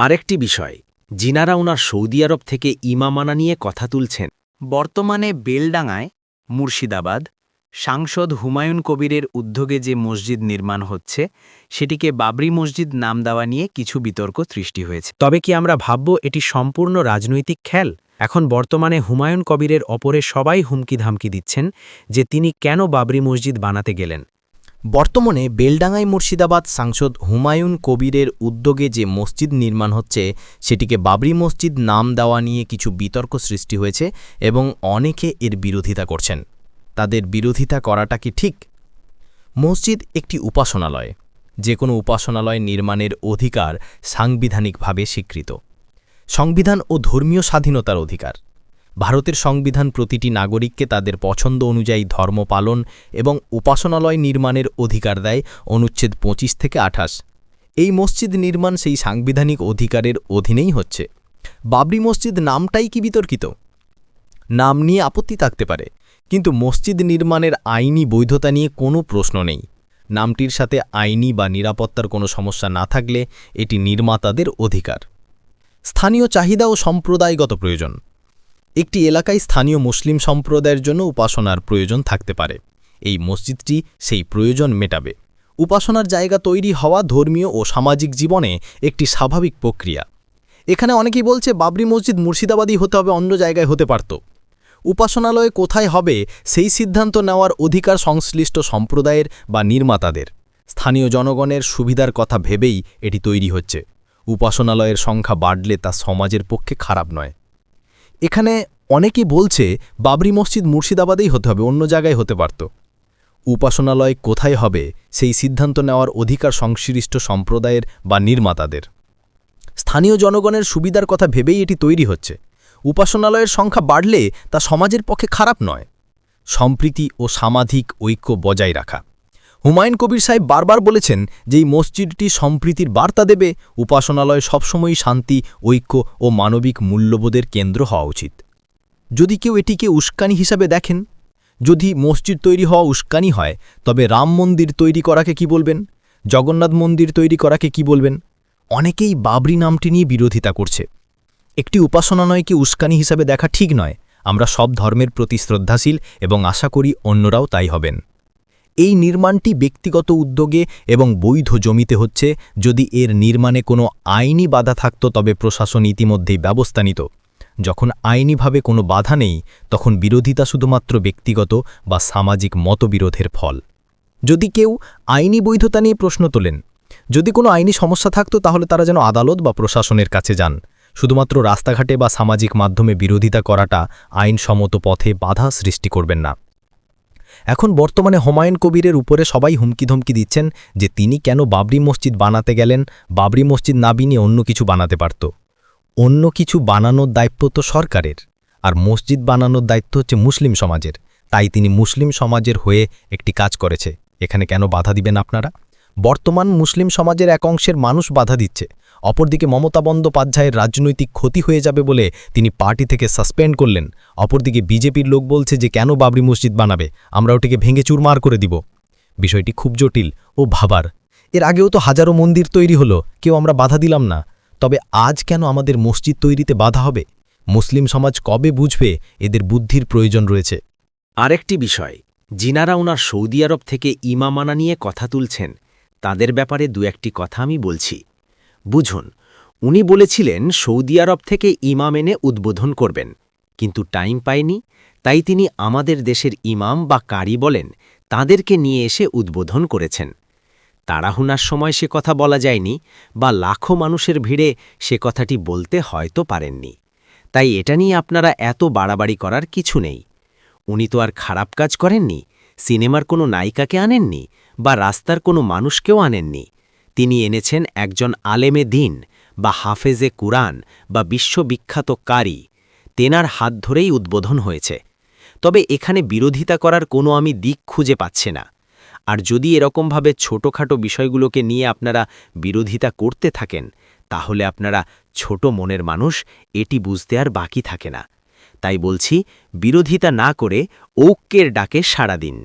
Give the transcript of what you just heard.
আরেকটি বিষয় জিনারা ওনার সৌদি আরব থেকে ইমামানা নিয়ে কথা তুলছেন। বর্তমানে বেলডাঙায় মুর্শিদাবাদ সাংসদ হুমায়ুন কবিরের উদ্যোগে যে মসজিদ নির্মাণ হচ্ছে সেটিকে বাবরি মসজিদ নাম দেওয়া নিয়ে কিছু বিতর্ক সৃষ্টি হয়েছে। তবে কি আমরা ভাবব এটি সম্পূর্ণ রাজনৈতিক খেল? এখন বর্তমানে হুমায়ুন কবিরের অপরে সবাই হুমকি ধামকি দিচ্ছেন যে তিনি কেন বাবরি মসজিদ বানাতে গেলেন। বর্তমানে বেলডাঙ্গাই মুর্শিদাবাদ সাংসদ হুমায়ুন কবিরের উদ্যোগে যে মসজিদ নির্মাণ হচ্ছে, সেটিকে বাবরি মসজিদ নাম দেওয়া নিয়ে কিছু বিতর্ক সৃষ্টি হয়েছে এবং অনেকে এর বিরোধিতা করছেন। তাদের বিরোধিতা করাটা কি ঠিক? মসজিদ একটি উপাসনালয় যে কোনো উপাসনালয় নির্মাণের অধিকার সাংবিধানিকভাবে স্বীকৃত। সংবিধান ও ধর্মীয় স্বাধীনতার অধিকার। ভারতের সংবিধান প্রতিটি নাগরিককে তাদের পছন্দ অনুযায়ী ধর্ম পালন এবং উপাসনালয় নির্মাণের অধিকার দেয় অনুচ্ছেদ ২৫ থেকে আঠাশ। এই মসজিদ নির্মাণ সেই সাংবিধানিক অধিকারের অধীনেই হচ্ছে। বাবরি মসজিদ নামটাই কি বিতর্কিত? নাম নিয়ে আপত্তি থাকতে পারে, কিন্তু মসজিদ নির্মাণের আইনি বৈধতা নিয়ে কোনো প্রশ্ন নেই। নামটির সাথে আইনি বা নিরাপত্তার কোনো সমস্যা না থাকলে এটি নির্মাতাদের অধিকার। স্থানীয় চাহিদা ও সম্প্রদায়গত প্রয়োজন। একটি এলাকায় স্থানীয় মুসলিম সম্প্রদায়ের জন্য উপাসনার প্রয়োজন থাকতে পারে। এই মসজিদটি সেই প্রয়োজন মেটাবে। উপাসনার জায়গা তৈরি হওয়া ধর্মীয় ও সামাজিক জীবনে একটি স্বাভাবিক প্রক্রিয়া। এখানে অনেকেই বলছে, বাবরি মসজিদ মুর্শিদাবাদই হতে হবে, অন্য জায়গায় হতে পারত। উপাসনালয় কোথায় হবে, সেই সিদ্ধান্ত নেওয়ার অধিকার সংশ্লিষ্ট সম্প্রদায়ের বা নির্মাতাদের। স্থানীয় জনগণের সুবিধার কথা ভেবেই এটি তৈরি হচ্ছে। উপাসনালয়ের সংখ্যা বাড়লে তা সমাজের পক্ষে খারাপ নয়। এখানে অনেকেই বলছে বাবরি মসজিদ মুর্শিদাবাদেই হতে হবে, অন্য জায়গায় হতে পারত। উপাসনালয় কোথায় হবে সেই সিদ্ধান্ত নেওয়ার অধিকার সংশ্লিষ্ট সম্প্রদায়ের বা নির্মাতাদের। স্থানীয় জনগণের সুবিধার কথা ভেবেই এটি তৈরি হচ্ছে। উপাসনালয়ের সংখ্যা বাড়লে তা সমাজের পক্ষে খারাপ নয়। সম্প্রীতি ও সামাজিক ঐক্য বজায় রাখা। হুমায়ুন কবির সাহেব বারবার বলেছেন যে এই মসজিদটি সম্প্রীতির বার্তা দেবে, উপাসনালয় সবসময়ই শান্তি, ঐক্য ও মানবিক মূল্যবোধের কেন্দ্র হওয়া উচিত। যদি কেউ এটিকে উস্কানি হিসাবে দেখেন, যদি মসজিদ তৈরি হওয়া উস্কানি হয়, তবে রাম মন্দির তৈরি করাকে কি বলবেন? জগন্নাথ মন্দির তৈরি করাকে কি বলবেন? অনেকেই বাবরি নামটি নিয়ে বিরোধিতা করছে। একটি উপাসনালয়কে উস্কানি হিসাবে দেখা ঠিক নয়। আমরা সব ধর্মের প্রতি শ্রদ্ধাশীল এবং আশা করি অন্যরাও তাই হবেন। এই নির্মাণটি ব্যক্তিগত উদ্যোগে এবং বৈধ জমিতে হচ্ছে, যদি এর নির্মাণে কোনো আইনি বাধা থাকত তবে প্রশাসন ইতিমধ্যেই ব্যবস্থা নিত। যখন আইনিভাবে কোনো বাধা নেই, তখন বিরোধিতা শুধুমাত্র ব্যক্তিগত বা সামাজিক মতবিরোধের ফল। যদি কেউ আইনি বৈধতা নিয়ে প্রশ্ন তোলেন, যদি কোনো আইনি সমস্যা থাকতো তাহলে তারা যেন আদালত বা প্রশাসনের কাছে যান। শুধুমাত্র রাস্তাঘাটে বা সামাজিক মাধ্যমে বিরোধিতা করাটা আইনসম্মত পথে বাধা সৃষ্টি করবেন না। এখন বর্তমানে হুমায়ুন কবিরের উপরে সবাই হুমকি ধমকি দিচ্ছেন যে তিনি কেন বাবরি মসজিদ বানাতে গেলেন, বাবরি মসজিদ না বিনিয়ে অন্য কিছু বানাতে পারত। অন্য কিছু বানানোর দায়িত্ব তো সরকারের। আর মসজিদ বানানোর দায়িত্ব হচ্ছে মুসলিম সমাজের। তাই তিনি মুসলিম সমাজের হয়ে একটি কাজ করেছে। এখানে কেন বাধা দিবেন আপনারা? বর্তমান মুসলিম সমাজের এক অংশের মানুষ বাধা দিচ্ছে। অপরদিকে মমতা বন্দ্যোপাধ্যায়ের রাজনৈতিক ক্ষতি হয়ে যাবে বলে তিনি পার্টি থেকে সাসপেন্ড করলেন। অপরদিকে বিজেপির লোক বলছে যে, কেন বাবরি মসজিদ বানাবে? আমরা ওটিকে ভেঙে চুরমার করে দিব। বিষয়টি খুব জটিল ও ভাবার। এর আগেও তো হাজারো মন্দির তৈরি হলো, কেউ আমরা বাধা দিলাম না। তবে আজ কেন আমাদের মসজিদ তৈরিতে বাধা হবে? মুসলিম সমাজ কবে বুঝবে এদের বুদ্ধির প্রয়োজন রয়েছে? আরেকটি বিষয়, জিনারা ওনার সৌদি আরব থেকে ইমাম আনা নিয়ে কথা তুলছেন। তাদের ব্যাপারে দু একটি কথা আমি বলছি। বুঝুন, উনি বলেছিলেন সৌদি আরব থেকে ইমাম এনে উদ্বোধন করবেন, কিন্তু টাইম পায়নি, তাই তিনি আমাদের দেশের ইমাম বা কারি বলেন, তাদেরকে নিয়ে এসে উদ্বোধন করেছেন। তাড়াহুনার সময় সে কথা বলা যায়নি বা লাখো মানুষের ভিড়ে সে কথাটি বলতে হয়তো পারেননি। তাই এটা নিয়ে আপনারা এত বাড়াবাড়ি করার কিছু নেই। উনি তো আর খারাপ কাজ করেননি, সিনেমার কোনো নায়িকাকে আনেননি বা রাস্তার কোনো মানুষকেও আনেননি। তিনি এনেছেন একজন আলেমে দিন বা হাফেজে কুরআন বা বিশ্ববিখ্যাত কারি তেনার হাত ধরেই উদ্বোধন হয়েছে। তবে এখানে বিরোধিতা করার কোনো আমি দিক খুঁজে পাচ্ছে না। আর যদি এরকমভাবে ছোটখাটো বিষয়গুলোকে নিয়ে আপনারা বিরোধিতা করতে থাকেন, তাহলে আপনারা ছোট মনের মানুষ, এটি বুঝতে আর বাকি থাকে না। তাই বলছি, বিরোধিতা না করে ঐক্যের ডাকে সাড়া দিন।